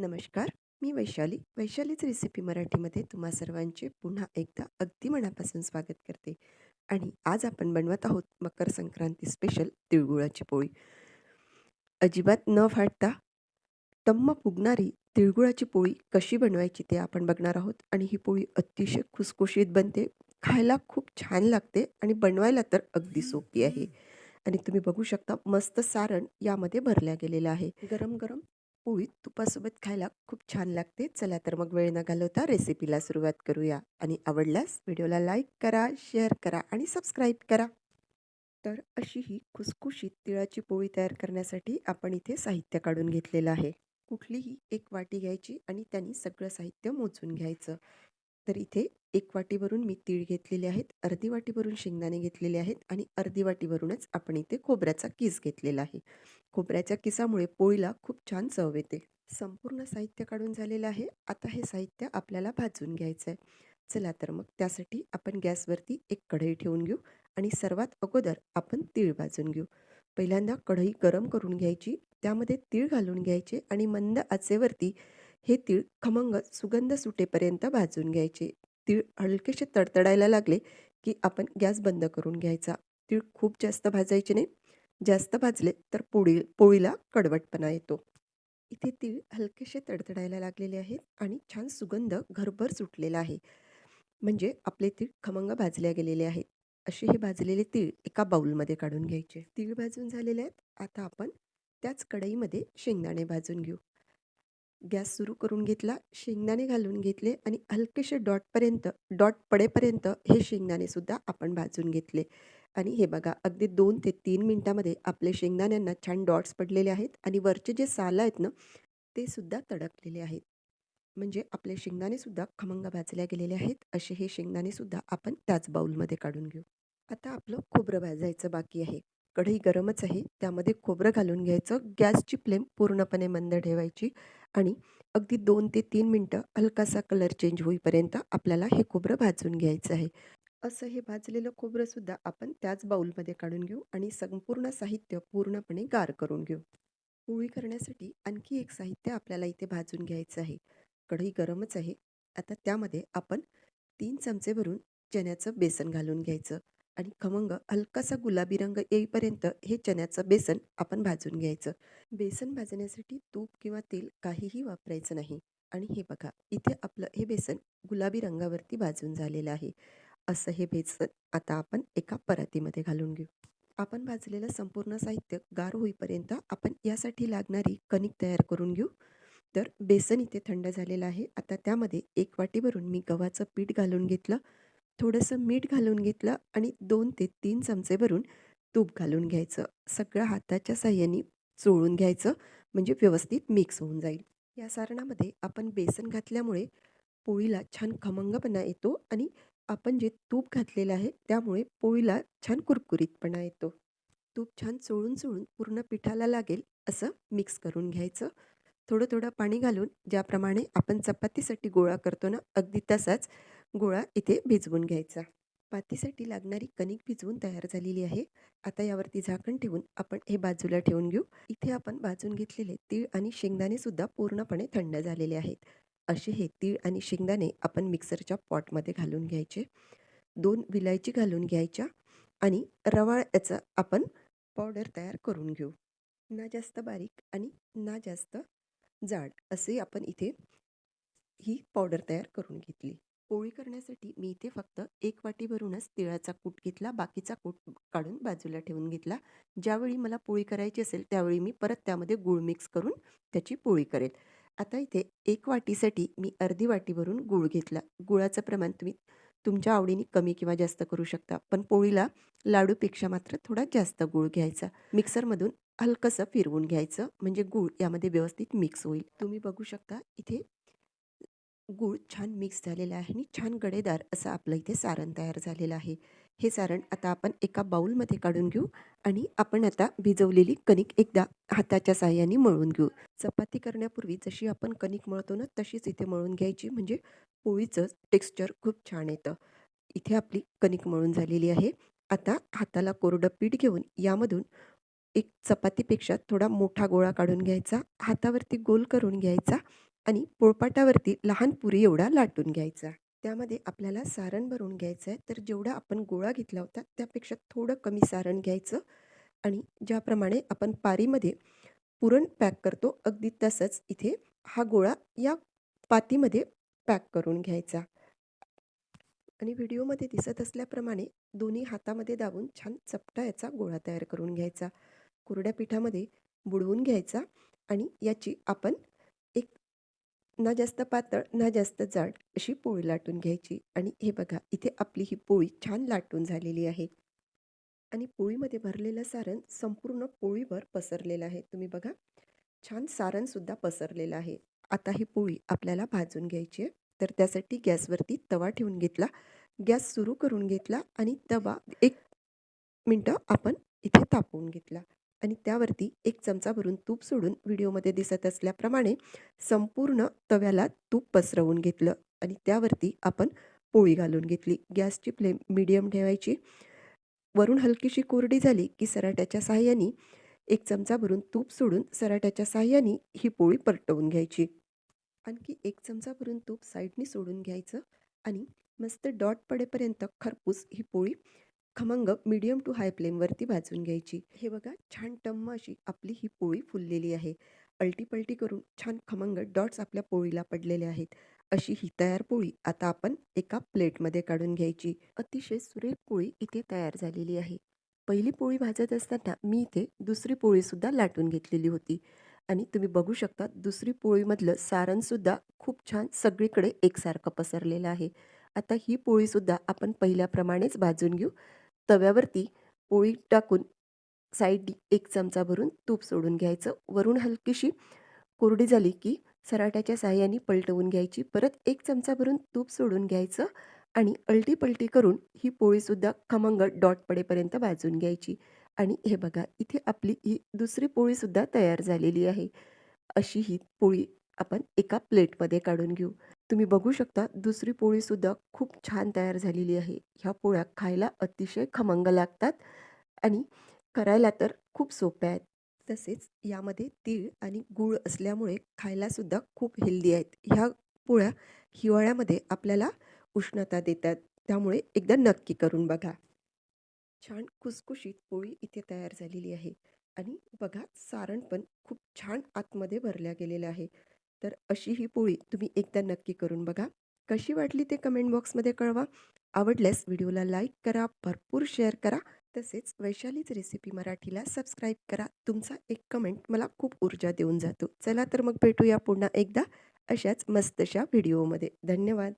नमस्कार मी वैशाली. वैशालीच रेसिपी मराठीमध्ये तुम्हा सर्वांचे पुन्हा एकदा अगदी मनापासून स्वागत करते. आणि आज आपण बनवत आहोत मकर संक्रांती स्पेशल तिळगुळाची पोळी. अजिबात न फाटता टम्म फुगणारी तिळगुळाची पोळी कशी बनवायची ते आपण बघणार आहोत. आणि ही पोळी अतिशय खुसखुशीत बनते खायला खूप छान लागते आणि बनवायला तर अगदी सोपी आहे. आणि तुम्ही बघू शकता मस्त सारण यामध्ये भरल्या गेलेलं आहे. गरम गरम पोळी तुपासोबत खायला खूप छान लागते. चला तर मग वेळ न घालवता रेसिपीला सुरुवात करूया. आणि आवडल्यास व्हिडिओला लाईक करा शेअर करा आणि सबस्क्राईब करा. तर अशी ही खुसखुशीत तिळाची पोळी तयार करण्यासाठी आपण इथे साहित्य काढून घेतलेलं आहे. कुठलीही एक वाटी घ्यायची आणि त्यांनी सगळं साहित्य मोजून घ्यायचं. तर इथे एक वाटीवरून मी तीळ घेतलेले आहेत अर्धी वाटीवरून शेंगदाणे घेतलेले आहेत आणि अर्धी वाटीवरूनच आपण इथे खोबऱ्याचा किस घेतलेला आहे. खोबऱ्याच्या किसामुळे पोळीला खूप छान चव येते. संपूर्ण साहित्य काढून झालेलं आहे. आता हे साहित्य आपल्याला भाजून घ्यायचं आहे चला तर मग त्यासाठी आपण गॅसवरती एक कढई ठेवून घेऊ आणि सर्वात अगोदर आपण तीळ भाजून घेऊ. पहिल्यांदा कढई गरम करून घ्यायची त्यामध्ये तीळ घालून घ्यायचे आणि मंद आचेवरती हे तीळ खमंग सुगंध सुटेपर्यंत भाजून घ्यायचे. तीळ हलकेसे तडतडायला लागले की आपण गॅस बंद करून घ्यायचा. तीळ खूप जास्त भाजायचे नाही. जास्त भाजले तर पोळी पोळीला कडवटपणा येतो. इथे तीळ हलकेसे तडतडायला लागलेले आहेत आणि छान सुगंध घरभर सुटलेला आहे. म्हणजे आपले तीळ खमंग भाजल्या गेलेले आहेत. असे हे भाजलेले तीळ एका बाउलमध्ये काढून घ्यायचे. तीळ भाजून झालेले आहेत. आता आपण त्याच कढईमध्ये शेंगदाणे भाजून घेऊ. गॅस सुरू करून घेतला शेंगदाणे घालून घेतले आणि हलकेसे डॉटपर्यंत डॉट पडेपर्यंत हे शेंगदाणेसुद्धा आपण भाजून घेतले. आणि हे बघा अगदी दोन ते तीन मिनटामध्ये आपले शेंगदाण्यांना छान डॉट्स पडलेले आहेत आणि वरचे जे सालं आहेत ना ते सुद्धा तडकलेले आहेत. म्हणजे आपले शेंगदाणेसुद्धा खमंग भाजल्या गेलेले आहेत. असे हे शेंगदाणेसुद्धा आपण त्याच बाऊलमध्ये काढून घेऊ. आता आपलं खोबरं भाजायचं बाकी आहे. कढई गरमच आहे. त्यामध्ये खोबरं घालून घ्यायचं. गॅसची फ्लेम पूर्णपणे मंद ठेवायची. आणि अगदी दोन ते तीन मिनटं हलकासा कलर चेंज होईपर्यंत आपल्याला हे खोबरं भाजून घ्यायचं आहे. असं हे भाजलेलं खोबरंसुद्धा आपण त्याच बाऊलमध्ये काढून घेऊ आणि संपूर्ण साहित्य पूर्णपणे गार करून घेऊ. पोळी करण्यासाठी आणखी एक साहित्य आपल्याला इथे भाजून घ्यायचं आहे. कढई गरमच आहे. आता त्यामध्ये आपण तीन चमचे भरून चण्याचं बेसन घालून घ्यायचं. आणि खमंग हलकासा गुलाबी रंग येईपर्यंत हे चण्याचं बेसन आपण भाजून घ्यायचं. बेसन भाजण्यासाठी तूप किंवा तेल काहीही वापरायचं नाही. आणि हे बघा इथे आपलं हे बेसन गुलाबी रंगावरती भाजून झालेलं आहे. असं हे बेसन आता आपण एका परातीमध्ये घालून घेऊ. आपण भाजलेलं संपूर्ण साहित्य गार होईपर्यंत आपण यासाठी लागणारी कणिक तयार करून घेऊ. तर बेसन इथे थंड झालेलं आहे. आता त्यामध्ये एक वाटी भरून मी गव्हाचं पीठ घालून घेतलं. थोडंसं मीठ घालून घेतलं आणि दोन ते तीन चमचे भरून तूप घालून घ्यायचं. सगळं हाताच्या साह्याने चोळून घ्यायचं म्हणजे व्यवस्थित मिक्स होऊन जाईल. या सारणामध्ये आपण बेसन घातल्यामुळे पोळीला छान खमंगपणा येतो आणि आपण जे तूप घातलेलं आहे त्यामुळे पोळीला छान कुरकुरीतपणा येतो. तूप छान चोळून चोळून पूर्ण पिठाला लागेल असं मिक्स करून घ्यायचं. थोडं थोडं पाणी घालून ज्याप्रमाणे आपण चपातीसाठी गोळा करतो ना अगदी तसाच गोळा इथे भिजवून घ्यायचा. पातीसाठी लागणारी कणिक भिजवून तयार झालेली आहे. आता यावरती झाकण ठेवून आपण हे बाजूला ठेवून घेऊ. इथे आपण भाजून घेतलेले तीळ आणि शेंगदाणे सुद्धा पूर्णपणे थंड झालेले आहेत. असे हे तीळ आणि शेंगदाणे आपण मिक्सरच्या पॉटमध्ये घालून घ्यायचे. दोन विलायची घालून घ्यायच्या आणि रवाळ याचं आपण पावडर तयार करून घेऊ. ना जास्त बारीक आणि ना जास्त जाड असे आपण इथे ही पावडर तयार करून घेतली. पोळी करण्यासाठी मी इथे फक्त एक वाटी भरूनच तिळाचा कूट घेतला बाकीचा कूट काढून बाजूला ठेवून घेतला. ज्यावेळी मला पोळी करायची असेल त्यावेळी मी परत त्यामध्ये गूळ मिक्स करून त्याची पोळी करेल. आता इथे एक वाटीसाठी मी अर्धी वाटी भरून गूळ घेतला. गुळाचं प्रमाण तुम्ही तुमच्या आवडीने कमी किंवा जास्त करू शकता पण पोळीला लाडूपेक्षा मात्र थोडा जास्त गूळ घ्यायचा. मिक्सरमधून हलकंसं फिरवून घ्यायचं म्हणजे गूळ यामध्ये व्यवस्थित मिक्स होईल. तुम्ही बघू शकता इथे गूळ छान मिक्स झालेला आहे आणि छान गडेदार असं आपलं इथे सारण तयार झालेलं आहे. हे सारण आता आपण एका बाऊलमध्ये काढून घेऊ आणि आपण आता भिजवलेली कणिक एकदा हाताच्या साह्याने मळून घेऊ. चपाती करण्यापूर्वी जशी आपण कणिक मळतो ना तशीच इथे मळून घ्यायची. म्हणजे पोळीचं टेक्स्चर खूप छान येतं. इथे आपली कणिक मळून झालेली आहे. आता हाताला कोरडं पीठ घेऊन यामधून एक चपातीपेक्षा थोडा मोठा गोळा काढून घ्यायचा. हातावरती गोल करून घ्यायचा. आणि पोळपाटावरती लहान पुरी एवढा लाटून घ्यायचा. त्यामध्ये आपल्याला सारण भरून घ्यायचं आहे तर जेवढा आपण गोळा घेतला होता त्यापेक्षा थोडं कमी सारण घ्यायचं आणि ज्याप्रमाणे आपण पारीमध्ये पुरण पॅक करतो अगदी तसंच इथे हा गोळा या पातीमध्ये पॅक करून घ्यायचा. आणि व्हिडिओमध्ये दिसत असल्याप्रमाणे दोन्ही हातामध्ये दाबून छान चपटा याचा गोळा तयार करून घ्यायचा. कुरड्या पिठामध्ये बुडवून घ्यायचा आणि याची आपण ना जास्त पातळ ना जास्त जाड अशी पोळी लाटून घ्यायची. आणि हे बघा इथे आपली ही पोळी छान लाटून झालेली आहे. आणि पोळीमध्ये भरलेलं सारण संपूर्ण पोळीवर पसरलेलं आहे. तुम्ही बघा छान सारणसुद्धा पसरलेलं आहे. आता ही पोळी आपल्याला भाजून घ्यायची आहे. तर त्यासाठी गॅसवरती तवा ठेवून घेतला. गॅस सुरू करून घेतला आणि तवा एक मिनटं आपण इथे तापवून घेतला. आणि त्यावरती एक चमचा भरून तूप सोडून व्हिडिओमध्ये दिसत असल्याप्रमाणे संपूर्ण तव्याला तूप पसरवून घेतलं आणि त्यावरती आपण पोळी घालून घेतली. गॅसची फ्लेम मीडियम ठेवायची. वरून हलकीशी कोरडी झाली की सराट्याच्या सहाय्याने एक चमचा भरून तूप सोडून सराट्याच्या सहाय्याने ही पोळी परटवून घ्यायची. आणखी एक चमचा भरून तूप साईडने सोडून घ्यायचं आणि मस्त डॉट पडेपर्यंत खरपूस ही पोळी खमंग मीडियम टू हाय फ्लेमवरती भाजून घ्यायची. हे बघा छान टम्म अशी आपली ही पोळी फुललेली आहे. अल्टीपल्टी करून छान खमंग डॉट्स आपल्या पोळीला पडलेले आहेत. अशी ही तयार पोळी आता आपण एका प्लेटमध्ये काढून घ्यायची. अतिशय सुरेख पोळी इथे तयार झालेली आहे. पहिली पोळी भाजत असताना मी इथे दुसरी पोळीसुद्धा लाटून घेतलेली होती. आणि तुम्ही बघू शकता दुसरी पोळीमधलं सारणसुद्धा खूप छान सगळीकडे एकसारखं पसरलेलं आहे. आता ही पोळीसुद्धा आपण पहिल्याप्रमाणेच भाजून घेऊ. तव्यावरती पोळी टाकून साईड एक चमचा भरून तूप सोडून घ्यायचं. वरून हलकीशी कोरडी झाली की सराट्याच्या साह्याने पलटवून घ्यायची. परत एक चमचा भरून तूप सोडून घ्यायचं आणि अलटीपलटी करून ही पोळीसुद्धा खमंग डॉट पडेपर्यंत भाजून घ्यायची. आणि हे बघा इथे आपली ही दुसरी पोळीसुद्धा तयार झालेली आहे. अशी ही पोळी आपण एका प्लेटमध्ये काढून घेऊ. तुम्ही बघू शकता दुसरी पोळीसुद्धा खूप छान तयार झालेली आहे. ह्या पोळ्या खायला अतिशय खमंग लागतात आणि करायला तर खूप सोप्या आहेत. तसेच यामध्ये तीळ आणि गूळ असल्यामुळे खायलासुद्धा खूप हेल्दी आहेत. ह्या पोळ्या हिवाळ्यामध्ये आपल्याला उष्णता देतात. त्यामुळे एकदा नक्की करून बघा. छान खुसखुशीत पोळी इथे तयार झालेली आहे. आणि बघा सारण पण खूप छान आतमध्ये भरल्या गेलेलं आहे. तर अशी ही पोळी तुम्ही एकदा नक्की करून बघा. कशी वाटली ते कमेंट बॉक्समध्ये कळवा. आवडल्यास व्हिडिओला लाईक करा भरपूर शेअर करा. तसेच वैशालीच रेसिपी मराठीला सबस्क्राईब करा. तुमचा एक कमेंट मला खूप ऊर्जा देऊन जातो. चला तर मग भेटूया पुन्हा एकदा अशाच मस्तशा व्हिडिओमध्ये धन्यवाद.